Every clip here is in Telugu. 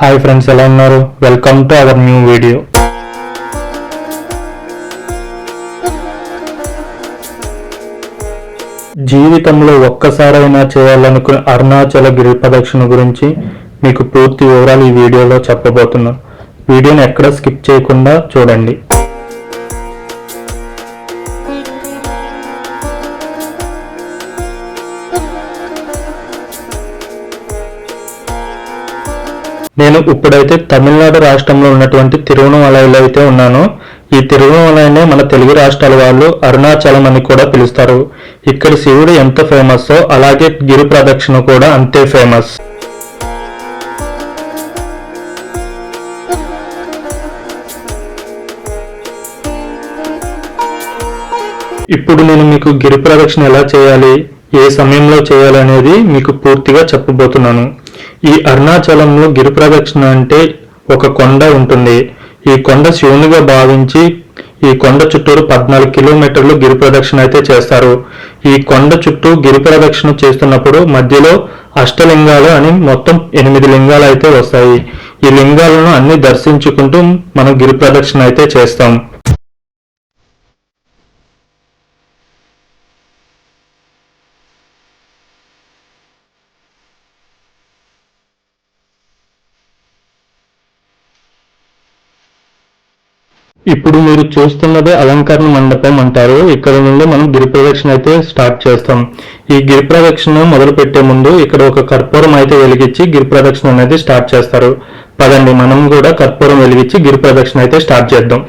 హాయ్ ఫ్రెండ్స్ ఎలా ఉన్నారు? Welcome to our new video జీవితంలో ఒక్కసారైనా చేయాలనుకున్న అరుణాచల గిరి ప్రదక్షిణ గురించి మీకు పూర్తి వివరాలు ఈ వీడియోలో చెప్పబోతున్నాను వీడియోని ఎక్కడ స్కిప్ చేయకుండా చూడండి. నేను ఇప్పుడైతే తమిళనాడు రాష్ట్రంలో ఉన్నటువంటి తిరువనమలైలో అయితే ఉన్నాను. ఈ తిరువనమలైనే మన తెలుగు రాష్ట్రాల వాళ్ళు అరుణాచలం అని కూడా పిలుస్తారు. ఇక్కడ శివుడు ఎంత ఫేమస్ అలాగే గిరి ప్రదక్షిణ కూడా అంతే ఫేమస్. ఇప్పుడు నేను మీకు గిరి ప్రదక్షిణ ఎలా చేయాలి ఏ సమయంలో చేయాలనేది మీకు పూర్తిగా చెప్పబోతున్నాను. ఈ అరుణాచలంలో గిరి ప్రదక్షిణ అంటే ఒక కొండ ఉంటుంది. ఈ కొండ శివునిగా భావించి ఈ కొండ చుట్టూరు పద్నాలుగు కిలోమీటర్లు గిరి ప్రదక్షిణ అయితే చేస్తారు. ఈ కొండ చుట్టూ గిరి ప్రదక్షిణ చేస్తున్నప్పుడు మధ్యలో అష్టలింగాలు అని మొత్తం ఎనిమిది లింగాలు అయితే వస్తాయి. ఈ లింగాలను అన్ని దర్శించుకుంటూ మనం గిరి ప్రదక్షిణ అయితే చేస్తాం. ఇప్పుడు మీరు చూస్తున్నదే అలంకరణ మండపం అంటారు. ఇక్కడ నుండి మనం గిరి ప్రదక్షిణ అయితే స్టార్ట్ చేస్తాం. ఈ గిరి ప్రదక్షిణ మొదలు పెట్టే ముందు ఇక్కడ ఒక కర్పూరం అయితే వెలిగించి గిరి ప్రదక్షిణ అనేది స్టార్ట్ చేస్తారు. పదండి మనం కూడా కర్పూరం వెలిగించి గిరి ప్రదక్షిణ అయితే స్టార్ట్ చేద్దాం.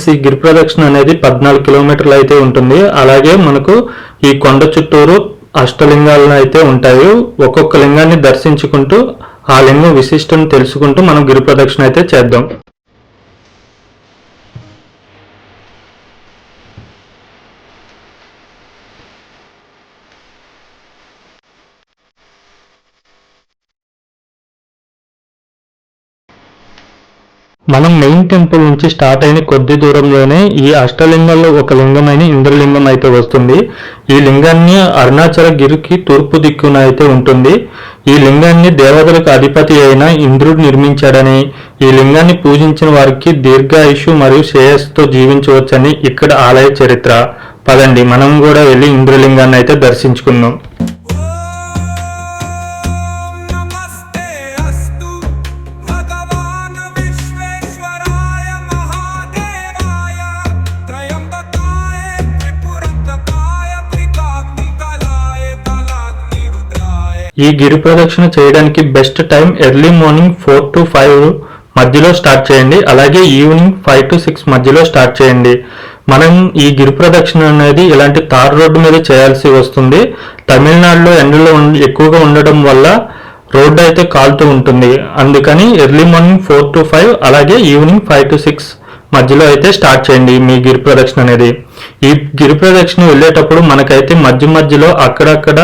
ఫ్రెండ్స్ ఈ గిరి ప్రదక్షిణ అనేది పద్నాలుగు కిలోమీటర్లు అయితే ఉంటుంది. అలాగే మనకు ఈ కొండ చుట్టూరు అష్టలింగాలను అయితే ఉంటాయి. ఒక్కొక్క లింగాన్ని దర్శించుకుంటూ ఆ లింగం విశిష్టం తెలుసుకుంటూ మనం గిరి ప్రదక్షిణ అయితే చేద్దాం. మనం మెయిన్ టెంపుల్ నుంచి స్టార్ట్ అయిన కొద్ది దూరంలోనే ఈ అష్టలింగంలో ఒక లింగమైన ఇంద్రలింగం అయితే వస్తుంది. ఈ లింగాన్ని అరుణాచల గిరికి తూర్పు దిక్కున అయితే ఉంటుంది. ఈ లింగాన్ని దేవతలకు అధిపతి అయిన ఇంద్రుడు నిర్మించాడని ఈ లింగాన్ని పూజించిన వారికి దీర్ఘాయుషు మరియు శ్రేయస్సుతో జీవించవచ్చని ఇక్కడ ఆలయ చరిత్ర. పదండి మనం కూడా వెళ్ళి ఇంద్రలింగాన్ని అయితే దర్శించుకుందాం. ఈ గిరి ప్రదక్షిణ చేయడానికి best time early morning four to five మధ్యలో స్టార్ట్ చేయండి. అలాగే ఈవినింగ్ ఫైవ్ టు సిక్స్ మధ్యలో స్టార్ట్ చేయండి. మనం ఈ గిరి ప్రదక్షిణ అనేది ఇలాంటి తార్ రోడ్డు మీద చేయాల్సి వస్తుంది. తమిళనాడులో ఎండలో ఎక్కువగా ఉండడం వల్ల రోడ్డు అయితే కాలుతూ ఉంటుంది. అందుకని early morning four to five అలాగే ఈవినింగ్ ఫైవ్ టు సిక్స్ మధ్యలో అయితే స్టార్ట్ చేయండి మీ గిరి ప్రదక్షిణ అనేది. ఈ గిరి ప్రదక్షిణ వెళ్ళేటప్పుడు మనకైతే మధ్య మధ్యలో అక్కడక్కడ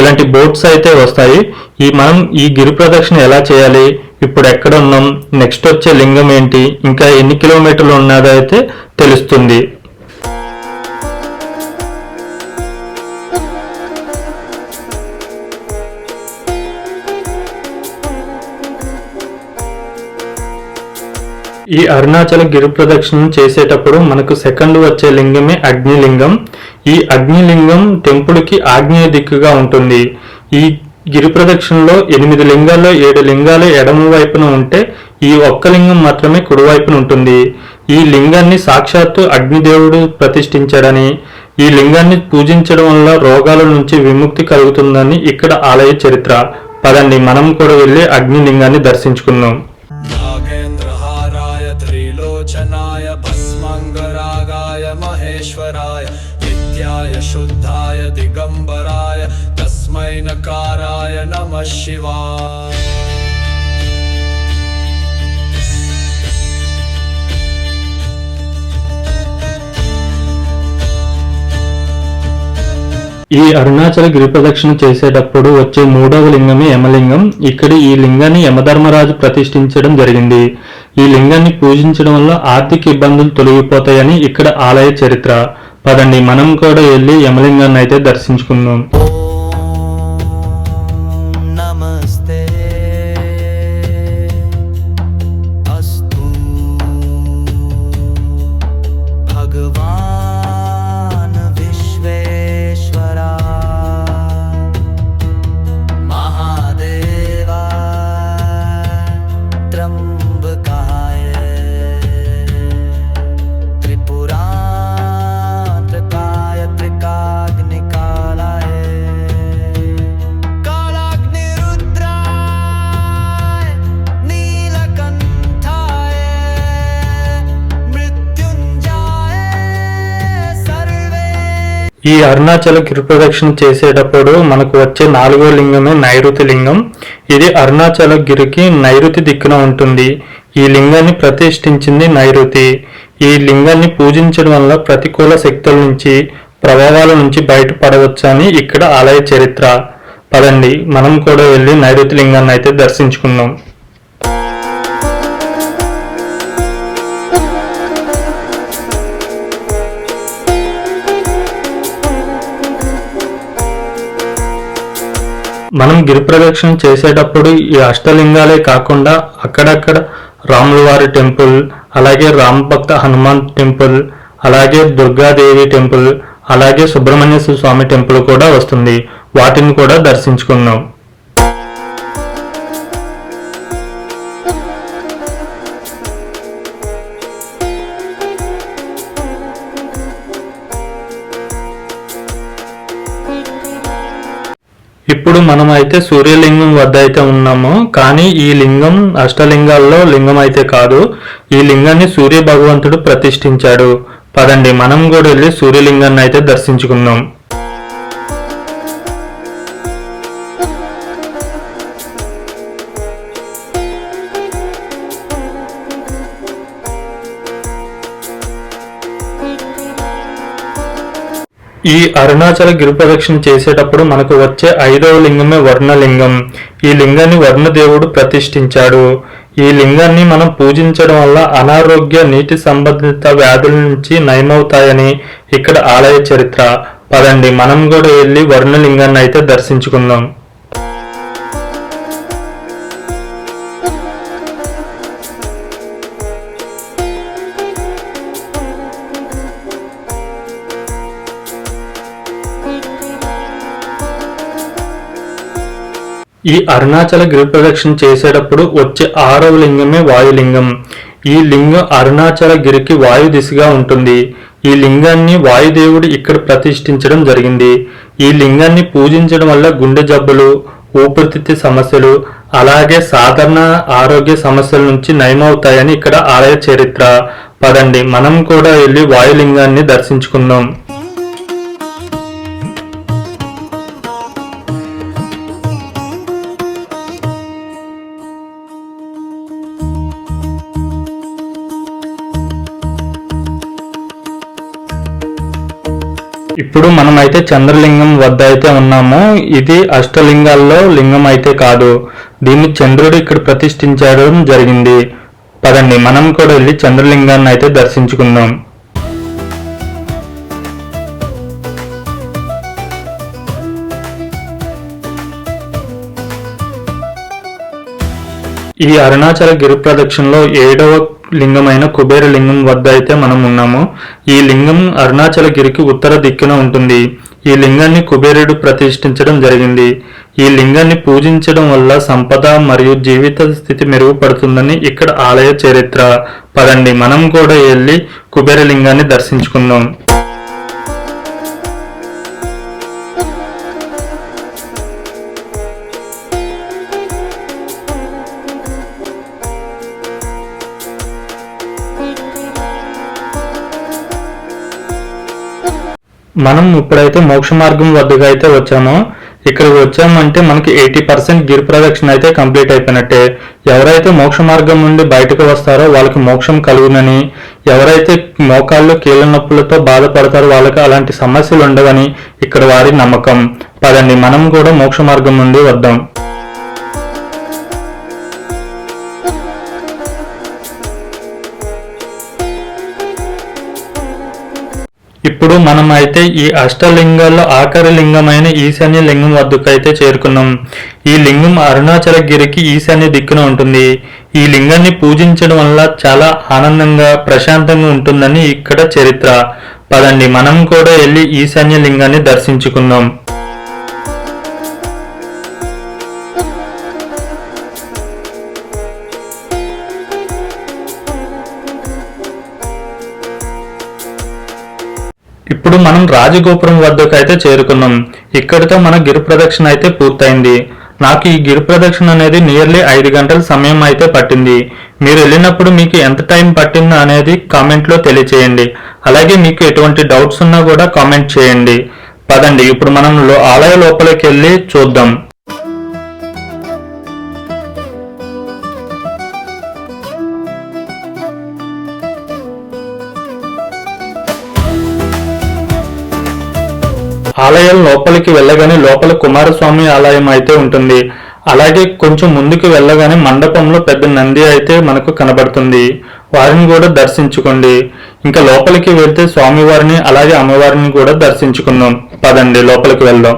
ఇలాంటి బోట్స్ అయితే వస్తాయి. ఈ మనం ఈ గిరి ప్రదక్షిణ ఎలా చేయాలి? ఇప్పుడు ఎక్కడ ఉన్నాం? నెక్స్ట్ వచ్చే లింగం ఏంటి? ఇంకా ఎన్ని కిలోమీటర్లు ఉన్నదో అయితే తెలుస్తుంది. ఈ అరుణాచల గిరి ప్రదక్షిణం చేసేటప్పుడు మనకు సెకండ్ వచ్చే లింగమే అగ్నిలింగం. ఈ అగ్నిలింగం టెంపుల్కి ఆగ్నేయ దిక్కుగా ఉంటుంది. ఈ గిరి ప్రదక్షిణలో ఎనిమిది లింగాల్లో ఏడు లింగాలు ఎడమ వైపున ఉంటే ఈ ఒక్క లింగం మాత్రమే కుడివైపున ఉంటుంది. ఈ లింగాన్ని సాక్షాత్తు అగ్నిదేవుడు ప్రతిష్ఠించాడని ఈ లింగాన్ని పూజించడం వల్ల రోగాల నుంచి విముక్తి కలుగుతుందని ఇక్కడ ఆలయ చరిత్ర. పదండి మనం కూడా వెళ్ళి అగ్నిలింగాన్ని దర్శించుకుందాం. ఈ అరుణాచల గిరి ప్రదక్షిణ చేసేటప్పుడు వచ్చే మూడవ లింగమే యమలింగం. ఇక్కడ ఈ లింగాన్ని యమధర్మరాజు ప్రతిష్ఠించడం జరిగింది. ఈ లింగాన్ని పూజించడం వల్ల ఆర్థిక ఇబ్బందులు తొలగిపోతాయని ఇక్కడ ఆలయ చరిత్ర. పదండి మనం కూడా వెళ్ళి యమలింగాన్ని అయితే దర్శించుకుందాం. ఈ అరుణాచల గిరి ప్రదక్షిణ చేసేటప్పుడు మనకు వచ్చే నాలుగో లింగమే నైరుతి లింగం. ఇది అరుణాచల గిరికి నైరుతి దిక్కున ఉంటుంది. ఈ లింగాన్ని ప్రతిష్ఠించింది నైరుతి. ఈ లింగాన్ని పూజించడం వల్ల ప్రతికూల శక్తుల నుంచి ప్రభావాల నుంచి బయటపడవచ్చని ఇక్కడ ఆలయ చరిత్ర. పదండి మనం కూడా వెళ్ళి నైరుతి లింగాన్ని అయితే దర్శించుకుందాం. మనం గిరి ప్రదక్షిణ చేసేటప్పుడు ఈ అష్టలింగాలే కాకుండా అక్కడక్కడ రాములవారి టెంపుల్ అలాగే రామభక్త హనుమాన్ టెంపుల్ అలాగే దుర్గాదేవి టెంపుల్ అలాగే సుబ్రహ్మణ్య స్వామి టెంపుల్ కూడా వస్తుంది. వాటిని కూడా దర్శించుకుందాం ఇప్పుడు మనం అయితే సూర్యలింగం వద్ద అయితే ఉన్నాము కానీ ఈ లింగం అష్టలింగాల్లో లింగం అయితే కాదు. ఈ లింగాన్ని సూర్య భగవంతుడు ప్రతిష్ఠించాడు. పదండి మనం కూడా వెళ్ళి సూర్యలింగాన్ని అయితే దర్శించుకుందాం. ఈ అరుణాచల గిరి ప్రదక్షిణ చేసేటప్పుడు మనకు వచ్చే ఐదవ లింగమే వర్ణలింగం. ఈ లింగాన్ని వర్ణదేవుడు ప్రతిష్ఠించాడు. ఈ లింగాన్ని మనం పూజించడం వల్ల అనారోగ్య నీటి సంబంధిత వ్యాధుల నుంచి నయమవుతాయని ఇక్కడ ఆలయ చరిత్ర. పదండి మనం కూడా వెళ్ళి వర్ణలింగాన్ని అయితే దర్శించుకుందాం. ఈ అరుణాచల గిరి ప్రదక్షిణ చేసేటప్పుడు వచ్చే ఆరవ లింగమే వాయులింగం. ఈ లింగం అరుణాచల గిరికి వాయు దిశగా ఉంటుంది. ఈ లింగాన్ని వాయుదేవుడు ఇక్కడ ప్రతిష్ఠించడం జరిగింది. ఈ లింగాన్ని పూజించడం వల్ల గుండె జబ్బులు ఊపిరితిత్తి సమస్యలు అలాగే సాధారణ ఆరోగ్య సమస్యల నుంచి నయమవుతాయని ఇక్కడ ఆలయ చరిత్ర. పదండి మనం కూడా వెళ్ళి వాయులింగాన్ని దర్శించుకుందాం. ఇప్పుడు మనమైతే చంద్రలింగం వద్ద అయితే ఉన్నాము. ఇది అష్టలింగాల్లో లింగం అయితే కాదు. దీన్ని చంద్రుడు ఇక్కడ ప్రతిష్ఠించడం జరిగింది. పదండి మనం కూడా వెళ్ళి చంద్రలింగాన్ని అయితే దర్శించుకుందాం. ఈ అరుణాచల గిరి ప్రదక్షిణలో ఏడవ లింగమైన కుబేర లింగం వద్ద అయితే మనం ఉన్నాము ఈ లింగం అరుణాచల గిరికి ఉత్తర దిక్కున ఉంటుంది. ఈ లింగాన్ని కుబేరుడు ప్రతిష్ఠించడం జరిగింది. ఈ లింగాన్ని పూజించడం వల్ల సంపద మరియు జీవిత స్థితి మెరుగుపడుతుందని ఇక్కడ ఆలయ చరిత్ర. పదండి మనం కూడా వెళ్ళి కుబేర లింగాన్ని దర్శించుకుందాం. మనం ఇప్పుడైతే మోక్ష మార్గం వద్దకు అయితే వచ్చాము ఇక్కడికి వచ్చామంటే మనకి ఎయిటీ పర్సెంట్ గిరి ప్రదక్షిణ అయితే కంప్లీట్ అయిపోయినట్టే. ఎవరైతే మోక్ష మార్గం నుండి బయటకు వస్తారో వాళ్ళకి మోక్షం కలుగునని ఎవరైతే మోకాళ్ళు కీళ్ళ నొప్పులతో బాధపడతారో వాళ్ళకి అలాంటి సమస్యలు ఉండవని ఇక్కడ వారి నమ్మకం. పదండి మనం కూడా మోక్ష మార్గం నుండి వద్దాం. ఇప్పుడు మనం అయితే ఈ అష్టలింగాల్లో ఆఖరి లింగమైన ఈశాన్య లింగం వద్దకైతే చేరుకున్నాం. ఈ లింగం అరుణాచల గిరికి ఈశాన్య దిక్కున ఉంటుంది. ఈ లింగాన్ని పూజించడం వల్ల చాలా ఆనందంగా ప్రశాంతంగా ఉంటుందని ఇక్కడ చరిత్ర. పదండి మనం కూడా వెళ్ళి ఈశాన్య లింగాన్ని దర్శించుకుందాం. మనం రాజగోపురం వద్దకు అయితే చేరుకున్నాం. ఇక్కడితో మన గిరి ప్రదక్షిణ అయితే పూర్తయింది. నాకు ఈ గిరి ప్రదక్షిణ అనేది నియర్లీ ఐదు గంటల సమయం అయితే పట్టింది. మీరు వెళ్ళినప్పుడు మీకు ఎంత టైం పట్టిందో అనేది కామెంట్లో తెలియచేయండి. అలాగే మీకు ఎటువంటి డౌట్స్ ఉన్నా కూడా కామెంట్ చేయండి. పదండి ఇప్పుడు మనం ఆలయ లోపలికి వెళ్ళి చూద్దాం. ఆలయం లోపలికి వెళ్ళగానే లోపల కుమారస్వామి ఆలయం అయితే ఉంటుంది. అలాగే కొంచెం ముందుకు వెళ్ళగానే మండపంలో పెద్ద నంది అయితే మనకు కనబడుతుంది. వారిని కూడా దర్శించుకోండి. ఇంకా లోపలికి వెళ్తే స్వామివారిని అలాగే అమ్మవారిని కూడా దర్శించుకుందాం. పదండి లోపలికి వెళ్దాం.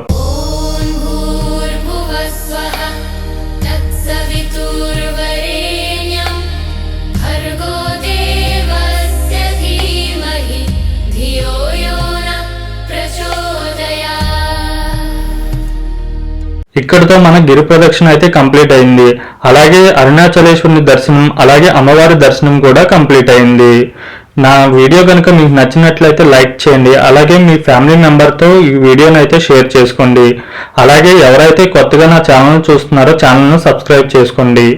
ఇక్కడితో మన గిరి ప్రదక్షిణ అయితే కంప్లీట్ అయింది. అలాగే అరుణాచలేశ్వరుని దర్శనం అలాగే అమ్మవారి దర్శనం కూడా కంప్లీట్ అయింది. నా వీడియో కనుక మీకు నచ్చినట్లయితే లైక్ చేయండి. అలాగే మీ ఫ్యామిలీ మెంబర్తో ఈ వీడియోని అయితే షేర్ చేసుకోండి. అలాగే ఎవరైతే కొత్తగా నా ఛానల్ చూస్తున్నారో ఛానల్ను సబ్స్క్రైబ్ చేసుకోండి.